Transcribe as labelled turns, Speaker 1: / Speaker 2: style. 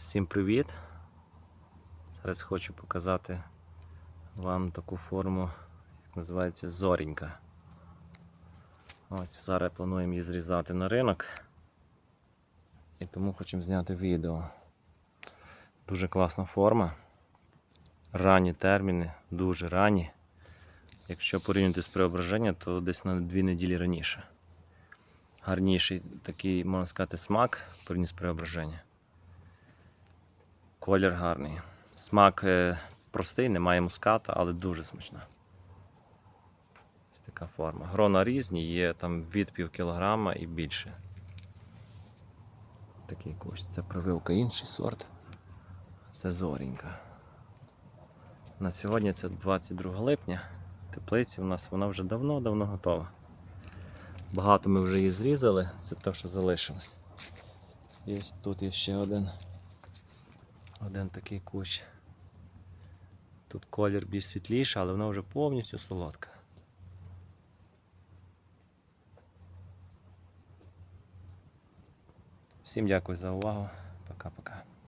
Speaker 1: Всім привіт! Зараз хочу показати вам таку форму, як називається зорінька. Ось зараз плануємо її зрізати на ринок. І тому хочемо зняти відео. Дуже класна форма. Ранні терміни, дуже ранні. Якщо порівняти з преображення, то десь на дві неділі раніше. Гарніший такий, можна сказати, смак з преображення. Колір гарний. Смак е, простий, немає муската, але дуже смачна. Ось така форма. Грона різні, є там від пів кілограма і більше. Такий кущ. Це прививка інший сорт. Це зорінька. На сьогодні це 22 липня. Теплиці у нас вона вже давно-давно готова. Багато ми вже її зрізали, це те, що залишилось. І ось тут є ще один. Один такий кущ. Тут колір більш світліший, але вона вже повністю солодка. Всім дякую за увагу. Пока-пока.